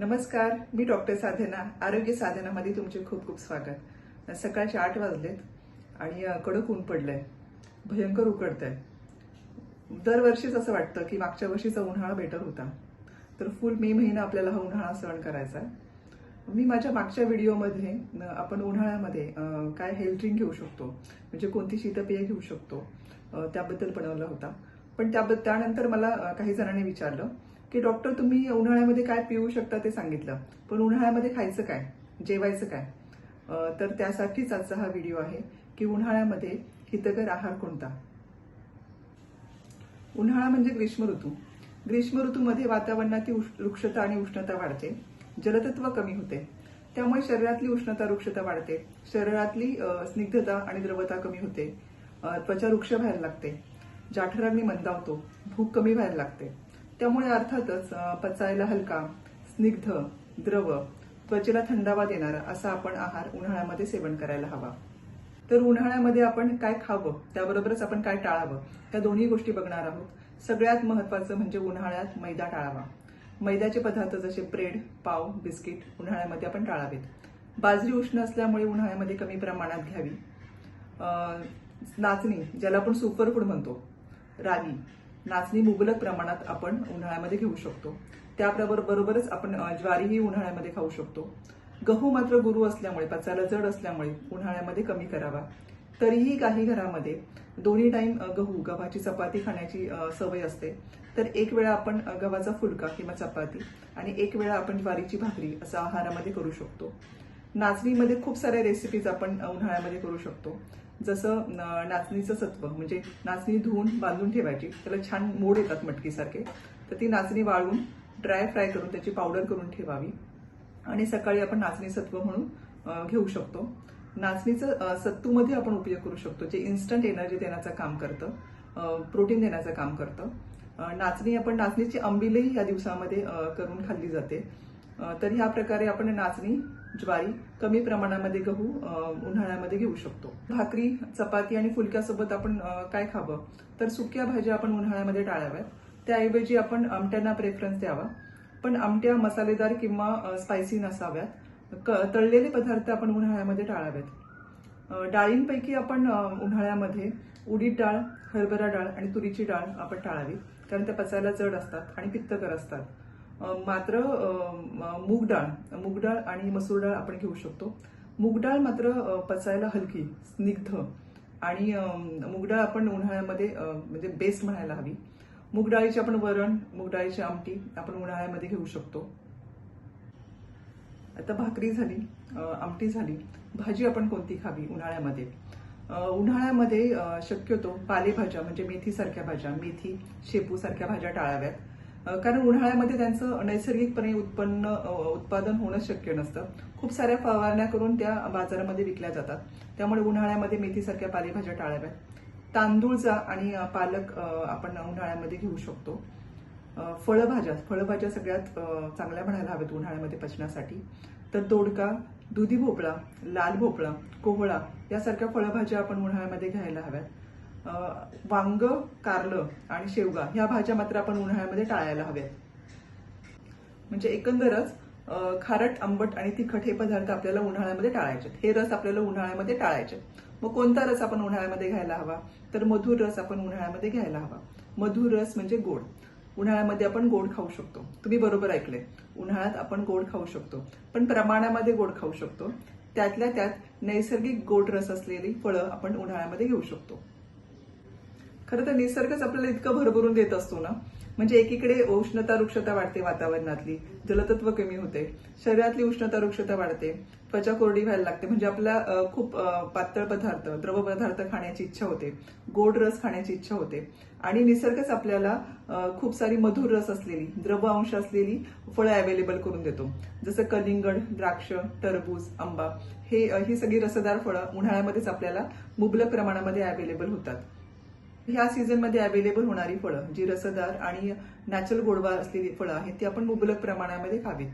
नमस्कार मी डॉक्टर साधना आरोग्य साधनामध्ये तुमचे खूप खूप स्वागत. सकाळचे आठ वाजलेत आणि कडक ऊन पडलंय. भयंकर उकडतंय. दरवर्षीच असं वाटतं की मागच्या वर्षीचा उन्हाळा बेटर होता. तर फुल मे महिना आपल्याला हा उन्हाळा सहन करायचा आहे. मी माझ्या मागच्या व्हिडिओमध्ये न, आपण उन्हाळ्यामध्ये काय हेल्थ ड्रिंक घेऊ शकतो. म्हणजे कोणती शीतपेय घेऊ शकतो. त्याबद्दल बनवला होता. पण त्याबद्दल त्यानंतर मला काही जणांनी विचारलं की डॉक्टर तुम्ही उन्हाळ्यामध्ये काय पिऊ शकता ते सांगितलं. पण उन्हाळ्यामध्ये खायचं काय? जेवायचं काय? तर त्यासाठीच आजचा हा व्हिडिओ आहे की उन्हाळ्यामध्ये हितकर आहार कोणता? उन्हाळा म्हणजे ग्रीष्म ऋतू. ग्रीष्म ऋतूमध्ये वातावरणातील वृक्षता रुक्षता आणि उष्णता वाढते. जलतत्व कमी होते. त्यामुळे शरीरातली उष्णता रुक्षता वाढते. शरीरातली स्निग्धता आणि द्रवता कमी होते. त्वचा वृक्ष व्हायला लागते. जाठराग्नी मंदावतो. भूक कमी व्हायला लागते. त्यामुळे अर्थातच पचायला हलका स्निग्ध द्रव त्वचेला थंडावा देणारा असा आपण आहार उन्हाळ्यामध्ये सेवन करायला हवा. तर उन्हाळ्यामध्ये आपण काय खावं त्याबरोबरच आपण काय टाळावं त्या दोन्ही गोष्टी बघणार आहोत. सगळ्यात महत्वाचं म्हणजे उन्हाळ्यात मैदा टाळावा. मैद्याचे पदार्थ जसे ब्रेड पाव बिस्किट उन्हाळ्यामध्ये आपण टाळावेत. बाजरी उष्ण असल्यामुळे उन्हाळ्यामध्ये कमी प्रमाणात घ्यावी. नाचणी ज्याला आपण सुपरफूड म्हणतो रागी नाचणी मुबलक प्रमाणात आपण उन्हाळ्यामध्ये घेऊ शकतो. त्याबरोबर बरोबरच आपण ज्वारीही उन्हाळ्यामध्ये खाऊ शकतो. गहू मात्र गुरु असल्यामुळे पचायला जड असल्यामुळे उन्हाळ्यामध्ये कमी करावा. तरीही काही घरामध्ये दोन्ही टाईम गहू गव्हाची चपाती खाण्याची सवय असते. तर एक वेळा आपण गव्हाचा फुलका किंवा चपाती आणि एक वेळा आपण ज्वारीची भाकरी असं आहारामध्ये करू शकतो. नाचणीमध्ये खूप साऱ्या रेसिपीज आपण उन्हाळ्यामध्ये करू शकतो. जसं नाचणीचं सत्व म्हणजे नाचणी धुवून बांधून ठेवायची. त्याला छान मोड येतात मटकीसारखे. तर ती नाचणी वाळून ड्राय फ्राय करून त्याची पावडर करून ठेवावी. आणि सकाळी आपण नाचणी सत्व म्हणून घेऊ शकतो. नाचणीचं सत्तूमध्ये आपण उपयोग करू शकतो जे इन्स्टंट एनर्जी देण्याचं काम करतं प्रोटीन देण्याचं काम करतं. नाचणी आपण नाचणीची आंबिलही या दिवसामध्ये करून खाल्ली जाते. तर ह्या प्रकारे आपण नाचणी ज्वारी कमी प्रमाणामध्ये गहू उन्हाळ्यामध्ये घेऊ शकतो. भाकरी चपाती आणि फुलक्यासोबत आपण काय खावं? तर सुक्या भाज्या आपण उन्हाळ्यामध्ये टाळाव्यात. त्याऐवजी आपण आमट्यांना प्रेफरन्स द्यावा. पण आमट्या मसालेदार किंवा स्पायसी नसाव्यात. क- तळलेले पदार्थ आपण उन्हाळ्यामध्ये टाळावेत. डाळींपैकी आपण उन्हाळ्यामध्ये उडीद डाळ हरभरा डाळ आणि तुरीची डाळ आपण टाळावी. कारण त्या पचायला जड असतात आणि पित्तकर असतात. मात्र मूग डाळ मूग डाळ आणि मसूर डाळ आपण घेऊ शकतो. मूग डाळ मात्र पचायला हलकी स्निग्ध आणि मूग डाळ आपण उन्हाळ्यामध्ये म्हणजे बेस्ट म्हणायला हवी. मूग डाळीचे आपण वरण मूग डाळीची आमटी आपण उन्हाळ्यामध्ये घेऊ शकतो. आता भाकरी झाली आमटी झाली. भाजी आपण कोणती खावी उन्हाळ्यामध्ये? उन्हाळ्यामध्ये शक्यतो पालेभाज्या म्हणजे मेथीसारख्या भाज्या मेथी शेपूसारख्या भाज्या टाळाव्यात. कारण उन्हाळ्यामध्ये त्यांचं नैसर्गिकपणे उत्पन्न उत्पादन होणं शक्य नसतं. खूप साऱ्या फवारण्या करून त्या बाजारामध्ये विकल्या जातात. त्यामुळे उन्हाळ्यामध्ये मेथीसारख्या पालेभाज्या टाळाव्यात. तांदूळचा आणि पालक आपण उन्हाळ्यामध्ये घेऊ शकतो. फळभाज्या फळभाज्या सगळ्यात चांगल्या म्हणायला हव्यात उन्हाळ्यामध्ये पचण्यासाठी तर दोडका दुधी भोपळा लाल भोपळा कोहळा यासारख्या फळभाज्या आपण उन्हाळ्यामध्ये घ्यायला हव्यात. वांग कारलं आणि शेवगा ह्या भाज्या मात्र आपण उन्हाळ्यामध्ये टाळायला हव्यात. म्हणजे एकंदरच खारट आंबट आणि तिखट हे पदार्थ आपल्याला उन्हाळ्यामध्ये टाळायचे हे रस आपल्याला उन्हाळ्यामध्ये टाळायचे मग कोणता रस आपण उन्हाळ्यामध्ये घ्यायला हवा? तर मधुर रस आपण उन्हाळ्यामध्ये घ्यायला हवा. मधुर रस म्हणजे गोड. उन्हाळ्यामध्ये आपण गोड खाऊ शकतो. तुम्ही बरोबर ऐकले उन्हाळ्यात आपण गोड खाऊ शकतो. पण प्रमाणामध्ये गोड खाऊ शकतो. त्यातल्या त्यात नैसर्गिक गोड रस असलेली फळं आपण उन्हाळ्यामध्ये घेऊ शकतो. खरं तर निसर्गच आपल्याला इतकं भरभरून देत असतो ना? म्हणजे एकीकडे उष्णता रुक्षता वाढते वातावरणातली. जलतत्व कमी होते. शरीरातली उष्णता रुक्षता वाढते. त्वचा कोरडी व्हायला लागते. म्हणजे आपला खूप पातळ पदार्थ द्रव पदार्थ खाण्याची इच्छा होते. गोड रस खाण्याची इच्छा होते. आणि निसर्गच आपल्याला खूप सारी मधुर रस असलेली द्रव अंश असलेली फळं अवेलेबल करून देतो. जसं कलिंगड द्राक्ष टरबूज आंबा हे ही सगळी रसदार फळं उन्हाळ्यामध्येच आपल्याला मुबलक प्रमाणामध्ये अवेलेबल होतात. ह्या सीझनमध्ये अवेलेबल होणारी फळं जी रसदार आणि नॅचरल गोडवा असलेली फळं आहेत ती आपण मुबलक प्रमाणामध्ये खावीत.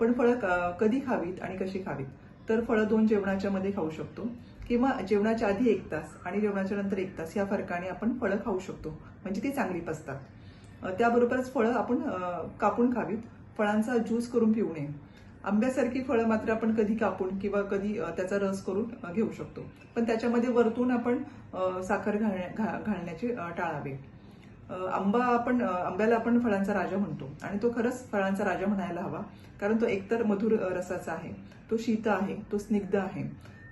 पण फळं कधी खावीत आणि कशी खावीत? तर फळं दोन जेवणाच्या मध्ये खाऊ शकतो किंवा जेवणाच्या आधी एक तास आणि जेवणाच्या नंतर एक तास या फरकाने आपण फळं खाऊ शकतो. म्हणजे ती चांगली पसतात त्याबरोबरच फळं आपण कापून खावीत. फळांचा ज्यूस करून पिऊ नये. आंब्यासारखी फळं मात्र आपण कधी कापून किंवा कधी त्याचा रस करून घेऊ शकतो. पण त्याच्यामध्ये वरतून आपण साखर घालण्या घालण्याचे टाळावे. आंबा आपण आंब्याला आपण फळांचा राजा म्हणतो आणि तो खरंच फळांचा राजा म्हणायला हवा. कारण तो एकतर मधुर रसाचा आहे तो शीत आहे तो स्निग्ध आहे.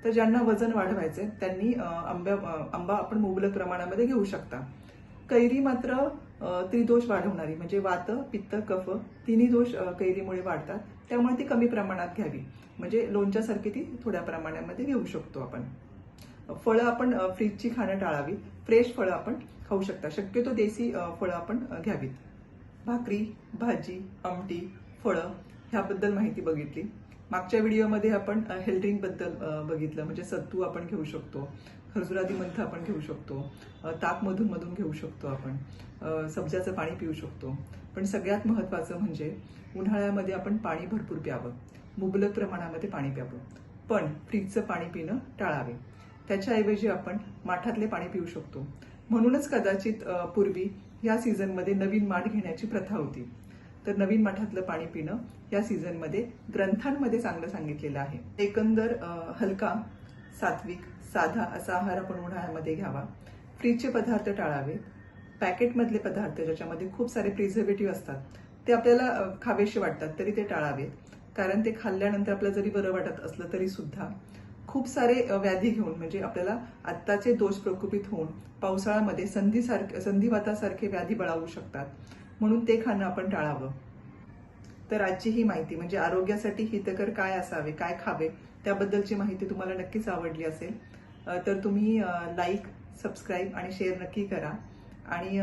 तर ज्यांना वजन वाढवायचंय त्यांनी आंब्या आंबा आपण मुबलक प्रमाणामध्ये घेऊ शकता. कैरी मात्र त्रिदोष वाढवणारी म्हणजे वात पित्त कफ तिन्ही दोष कैरीमुळे वाढतात. त्यामुळे ती कमी प्रमाणात घ्यावी. म्हणजे लोणच्यासारखी ती थोड्या प्रमाणामध्ये घेऊ शकतो आपण. फळं आपण फ्रीजची खाणं टाळावी. फ्रेश फळं आपण खाऊ शकता. शक्यतो देसी फळं आपण घ्यावीत. भाकरी भाजी आमटी फळं ह्याबद्दल माहिती बघितली. मागच्या व्हिडिओमध्ये आपण हेल्थ बघितलं. म्हणजे सत्तू आपण घेऊ शकतो खरजुरादी मंथ आपण घेऊ शकतो अ, मधून मधून घेऊ शकतो आपण सब्जाचं पाणी पिऊ शकतो. पण सगळ्यात महत्वाचं म्हणजे उन्हाळ्यामध्ये आपण पाणी भरपूर प्यावं. मुबलक प्रमाणामध्ये पाणी प्यावं. पण फ्रीजचं पाणी पिणं टाळावे. त्याच्याऐवजी आपण माठातले पाणी पिऊ शकतो. म्हणूनच कदाचित पूर्वी या सीझनमध्ये नवीन माठ घेण्याची प्रथा होती. तर नवीन माठातलं पाणी पिणं या सीझनमध्ये ग्रंथांमध्ये चांगलं सांगितलेलं आहे. एकंदर हलका सात्विक साधा असा आहार आपण उन्हाळ्यामध्ये घ्यावा. फ्रीजचे पदार्थ टाळावे. पॅकेटमधले पदार्थ ज्याच्यामध्ये खूप सारे प्रिझर्वेटिव्ह असतात ते आपल्याला खावेसे वाटतात तरी ते टाळावेत. कारण ते खाल्ल्यानंतर आपल्याला जरी बरं वाटत असलं तरी सुद्धा खूप सारे व्याधी घेऊन म्हणजे आपल्याला आत्ताचे दोष प्रकोपित होऊन पावसाळ्यामध्ये संधीसारखे संधिवातासारखे व्याधी बळावू शकतात. म्हणून ते खाणं आपण टाळावं. तर आजची ही माहिती म्हणजे आरोग्यासाठी हितकर काय असावे काय खावे त्याबद्दलची माहिती तुम्हाला नक्कीच आवडली असेल. तर तुम्ही लाईक सबस्क्राईब आणि शेअर नक्की करा. आणि